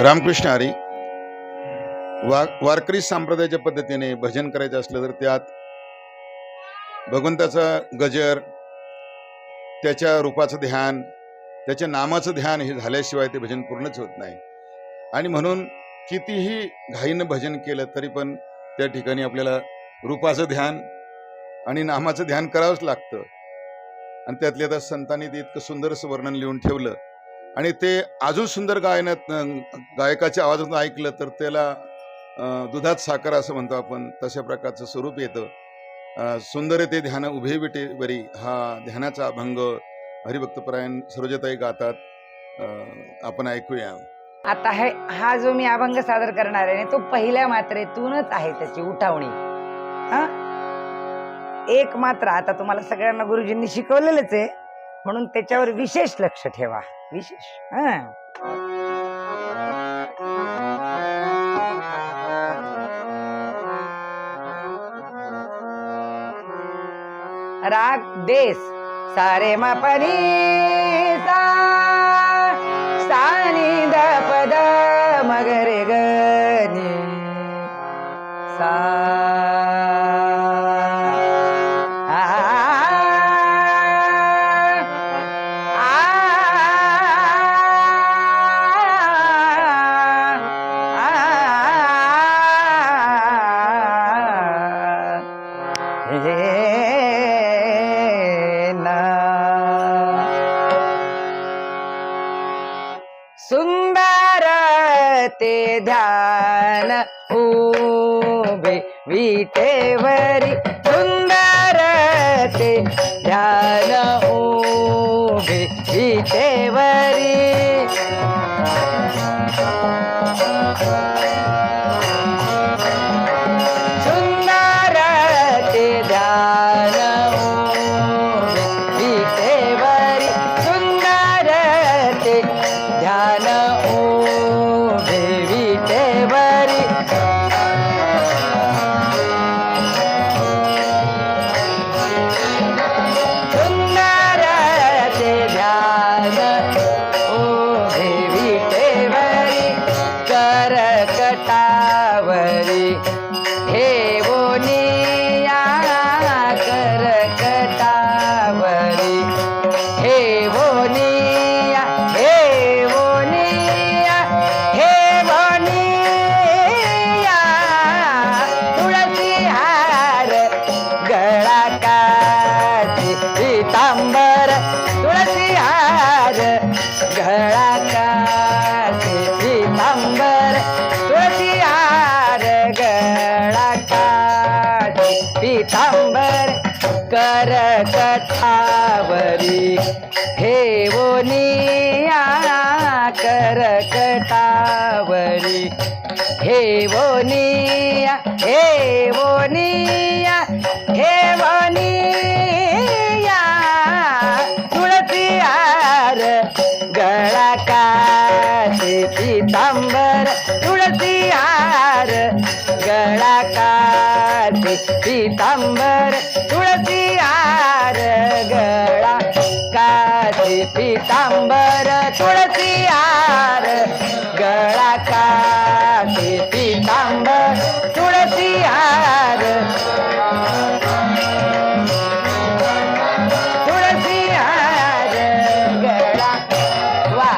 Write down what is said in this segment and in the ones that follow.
रामकृष्ण हरी वा वारकरी संप्रदायाच्या पद्धतीने भजन करायचं असलं तर त्यात भगवंताचा गजर त्याच्या रूपाचं ध्यान त्याच्या नामाचं ध्यान हे झाल्याशिवाय ते भजन पूर्णच होत नाही. आणि म्हणून कितीही घाईनं भजन केलं तरी पण त्या ठिकाणी आपल्याला रूपाचं ध्यान आणि नामाचं ध्यान करावंच लागतं. आणि त्यातल्या त्या संतांनी ते इतकं सुंदर असं वर्णन लिहून ठेवलं. आणि ते अजून सुंदर गायनात गायकाच्या आवाजातून ऐकलं तर त्याला दुधात साखर असं म्हणतो आपण तशा प्रकारचं स्वरूप येतं. सुंदर ते ध्यान उभे विटे बरी हा ध्यानाचा अभंग हरिभक्तपरायण सरोजताई गातात. आपण ऐकूया. आता हे हा जो मी अभंग सादर करणार आहे तो पहिल्या मात्रेतूनच आहे त्याची उठावणी. हा? एक मात्र आता तुम्हाला सगळ्यांना गुरुजींनी शिकवलेलंच आहे. म्हणून त्याच्यावर विशेष लक्ष ठेवा. विशेष. हा. राग देस सारे मापनी सा सानी द पद मगरे गनी सा ते ध्यान. आवरी. हे वनिया कर कटावरी. हे वनिया हे वनिया हे वनिया तुळसी हार गळा काठी पितांबर. तुळसी हार गळा काठी पितांबर. पितांबर तुळसी हार गळा काठी पीतांबर तुळसी हार तुळसी हार गळा वा.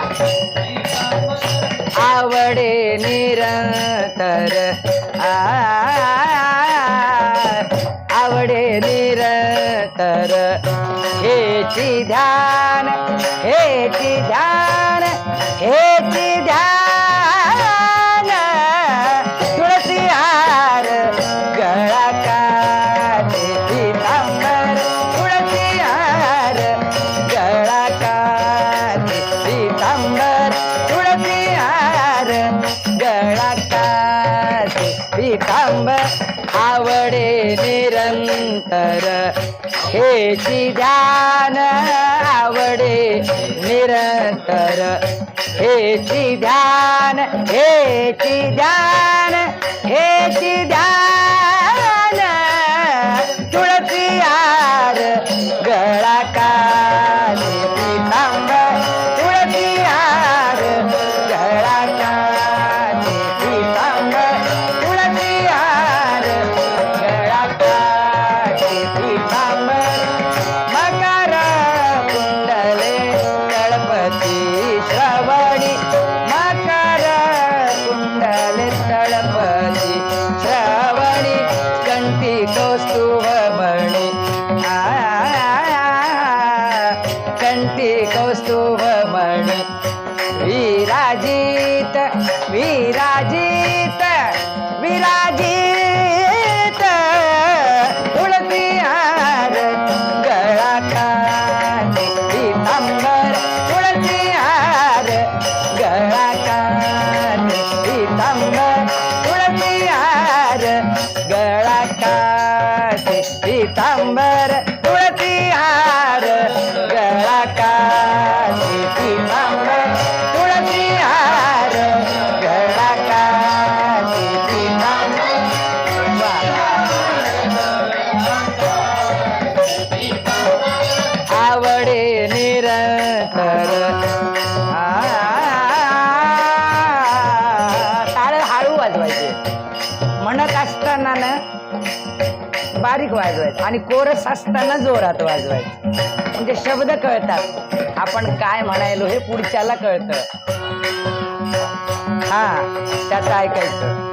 आवडे निरंतर आ आवडे निरंतर हेची ध्या हेची ध्यान हेची ध्यान. तुळसी हार गळा काठी पितांबर तुळसी हार गळा काठी पितांबर तुळसी हार गळा काठी पितांबर आवडे निरंतर. हेची ध्यान निरंतर हेची ध्यान हेची ध्यान हेची ध्यान। Rajita, Vira. असताना बारीक वाजवायचं आणि कोरस असताना जोरात वाजवायचं. म्हणजे शब्द कळतात. आपण काय म्हणायलो हे पुढच्याला कळतं. हा त्याचं ऐकायचं.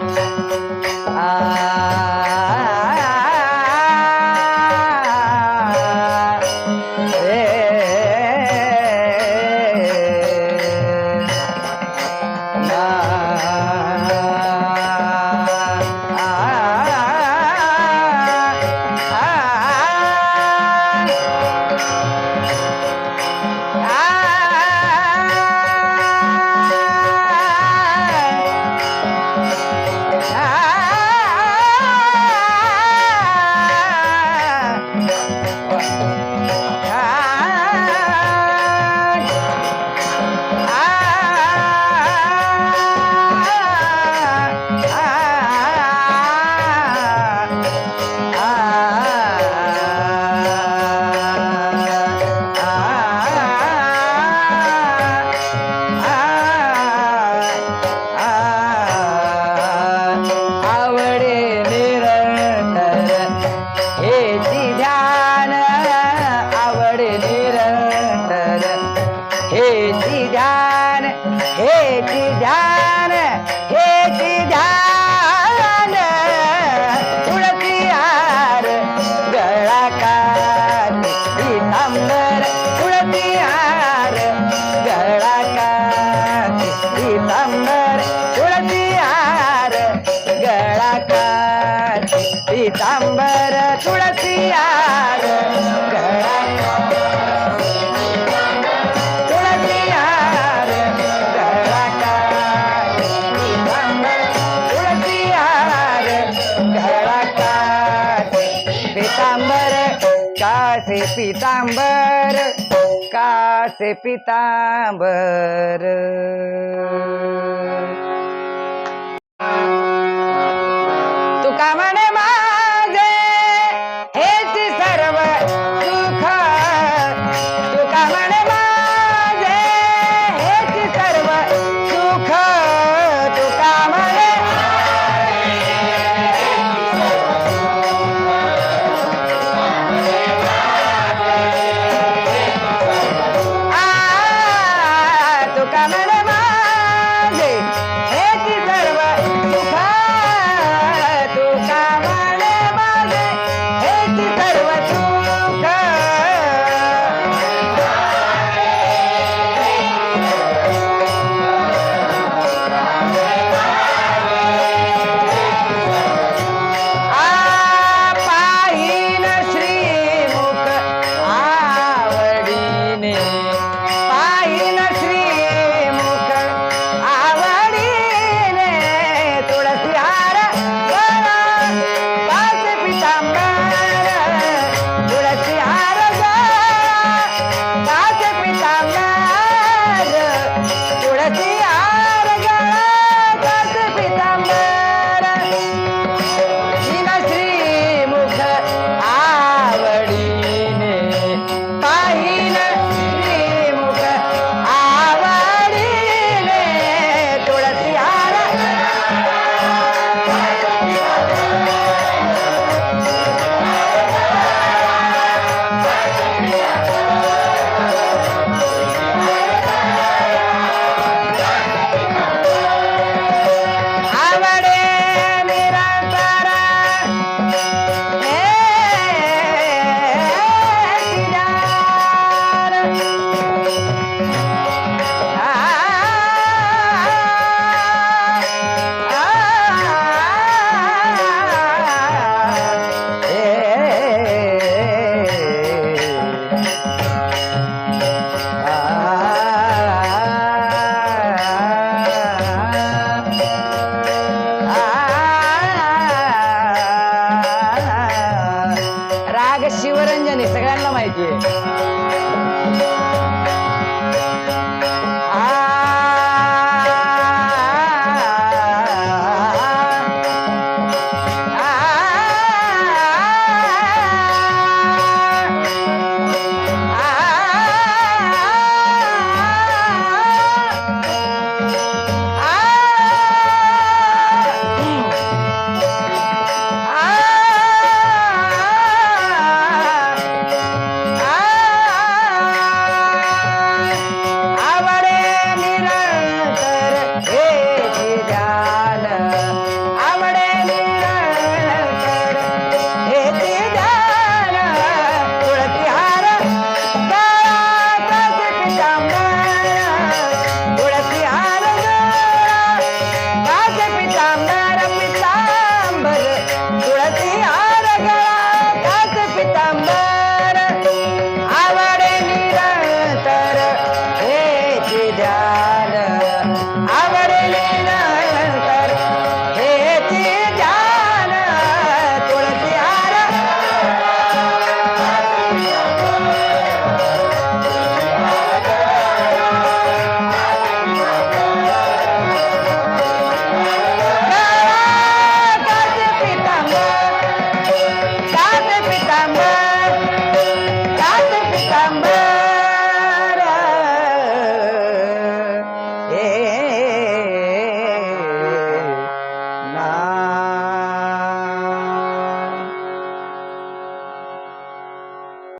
कासे पितांबर कासे पितांबर.